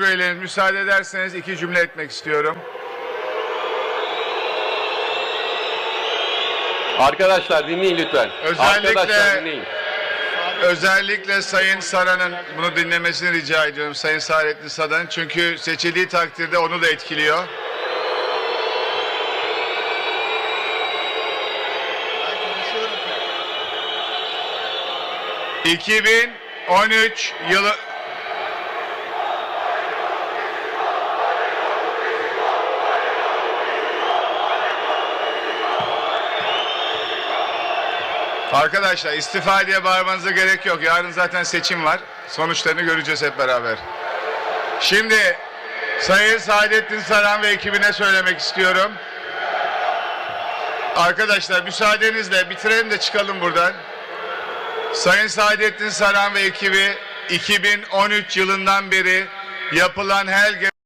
kongreyle müsaade ederseniz iki cümle etmek istiyorum. Arkadaşlar dinleyin lütfen. Özellikle- dinleyin. Özellikle Sayın Saran'ın bunu dinlemesini rica ediyorum. Sayın Saadettin Saran. Çünkü seçildiği takdirde onu da etkiliyor. ...2013 yılı... Arkadaşlar istifa diye bağırmanıza gerek yok. Yarın zaten seçim var. Sonuçlarını göreceğiz hep beraber. Şimdi Sayın Saadettin Saran ve ekibine söylemek istiyorum. Arkadaşlar müsaadenizle bitirelim de çıkalım buradan. Sayın Saadettin Saran ve ekibi 2013 yılından beri yapılan her